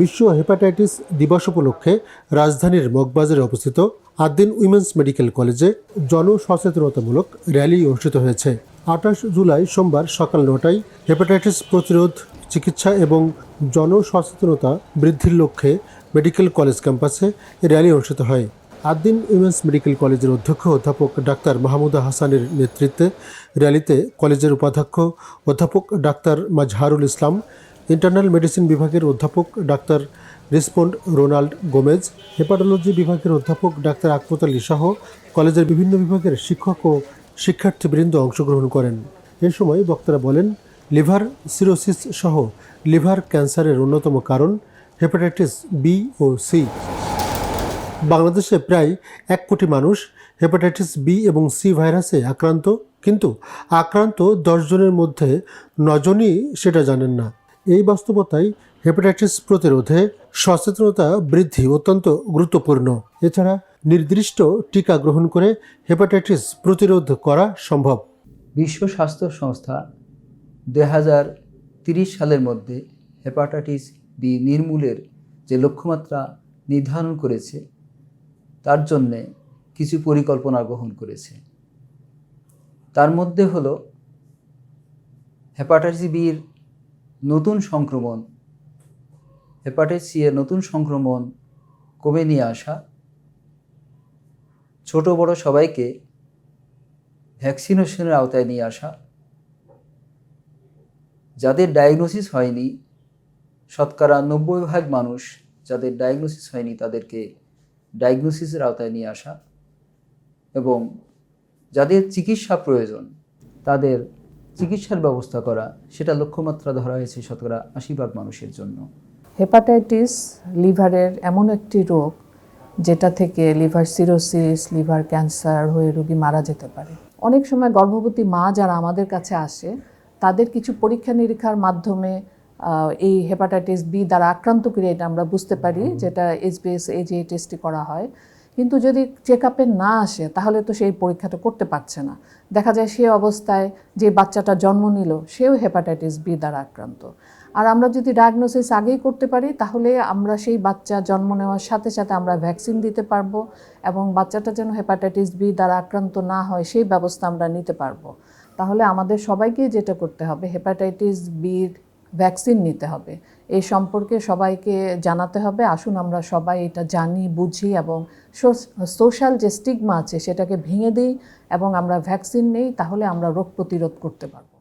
বিশ্ব হেপাটাইটিস দিবস উপলক্ষে রাজধানীর মগবাজারে অবস্থিত আদ্দিন উইমেন্স মেডিকেল কলেজে জনসচেতনতামূলক র্যালি অনুষ্ঠিত হয়েছে। আঠাশ জুলাই সোমবার সকাল নটায় হেপাটাইটিস প্রতিরোধ, চিকিৎসা এবং জনসচেতনতা বৃদ্ধির লক্ষ্যে মেডিকেল কলেজ ক্যাম্পাসে র্যালি অনুষ্ঠিত হয়। আদ্দিন উইমেন্স মেডিকেল কলেজের অধ্যক্ষ অধ্যাপক ডাক্তার মাহমুদা হাসানের নেতৃত্বে র্যালিতে কলেজের উপাধ্যক্ষ অধ্যাপক doctor Mazharul Islam internal medicine বিভাগের অধ্যাপক ডাক্তার রিসপন্ড রোনাল্ড গোমেজ, হেপাটোলজি বিভাগের অধ্যাপক ডাক্তার আকমত আলী সহ কলেজের বিভিন্ন বিভাগের শিক্ষক ও শিক্ষার্থীবৃন্দ অংশগ্রহণ করেন। এ সময় বক্তারা বলেন, লিভার সিরোসিস সহ লিভার ক্যান্সারের অন্যতম কারণ হেপাটাইটিস বি ও সি। বাংলাদেশে প্রায় এক কোটি মানুষ হেপাটাইটিস বি এবং সি ভাইরাসে আক্রান্ত, কিন্তু আক্রান্ত দশজনের মধ্যে নজনই সেটা জানেন না। এই বাস্তবতায় হেপাটাইটিস প্রতিরোধে সচেতনতা বৃদ্ধি অত্যন্ত গুরুত্বপূর্ণ। এছাড়া নির্দিষ্ট টিকা গ্রহণ করে হেপাটাইটিস প্রতিরোধ করা সম্ভব। বিশ্ব স্বাস্থ্য সংস্থা দুই সালের মধ্যে হেপাটাইটিস বি নির্মূলের যে লক্ষ্যমাত্রা নির্ধারণ করেছে, তার জন্যে কিছু পরিকল্পনা গ্রহণ করেছে। তার মধ্যে হলো হেপাটাইটিস বির নতুন সংক্রমণ। হেপাটাইটিস সি এর নতুন সংক্রমণ কমে নিয়ে আসা। ছোট বড় সবাইকে ভ্যাকসিনেশনের আওতায় নিয়ে আসা। যাদের ডায়াগনোসিস হয়নি, শতকরা নব্বই ভাগ মানুষ যাদের ডায়াগনোসিস হয়নি, তাদেরকে ডায়াগনোসিসের আওতায় নিয়ে আসা। এবং যাদের চিকিৎসা প্রয়োজন, তাদের চিকিৎসার ব্যবস্থা করা, সেটা লক্ষ্যমাত্রা ধরা হয়েছে শতকরা আশি ভাগ মানুষের জন্য। হেপাটাইটিস, লিভারের এমন একটি রোগ যেটা থেকে লিভার সিরোসিস, লিভার ক্যান্সার হয়ে রোগী মারা যেতে পারে। অনেক সময় গর্ভবতী মা যারা আমাদের কাছে আসে, তাদের কিছু পরীক্ষা নিরীক্ষার মাধ্যমে এই হেপাটাইটিস বি দ্বারা আক্রান্ত করে এটা আমরা বুঝতে পারি, যেটা এইচবিএস এজে টেস্টটি করা হয়। কিন্তু যদি চেক আপে না আসে, তাহলে তো সেই পরীক্ষাটা করতে পারছে না। দেখা যায় সে অবস্থায় যে বাচ্চাটা জন্ম নিল, সেও হেপাটাইটিস বি দ্বারা আক্রান্ত। আর আমরা যদি ডায়াগনোসিস আগেই করতে পারি, তাহলে আমরা সেই বাচ্চা জন্ম নেওয়ার সাথে সাথে আমরা ভ্যাকসিন দিতে পারব এবং বাচ্চাটা যেন হেপাটাইটিস বি দ্বারা আক্রান্ত না হয়, সেই ব্যবস্থা আমরা নিতে পারব। তাহলে আমাদের সবাইকে যেটা করতে হবে হেপাটাইটিস বির ভ্যাকসিন নিতে হবে। এই সম্পর্কে সবাইকে জানাতে হবে। আসুন আমরা সবাই এটা জানি, বুঝি এবং সোশ্যাল যে স্টিগমা আছে সেটাকে ভেঙে দিই এবং আমরা ভ্যাকসিন নেই, তাহলে আমরা রোগ প্রতিরোধ করতে পারব।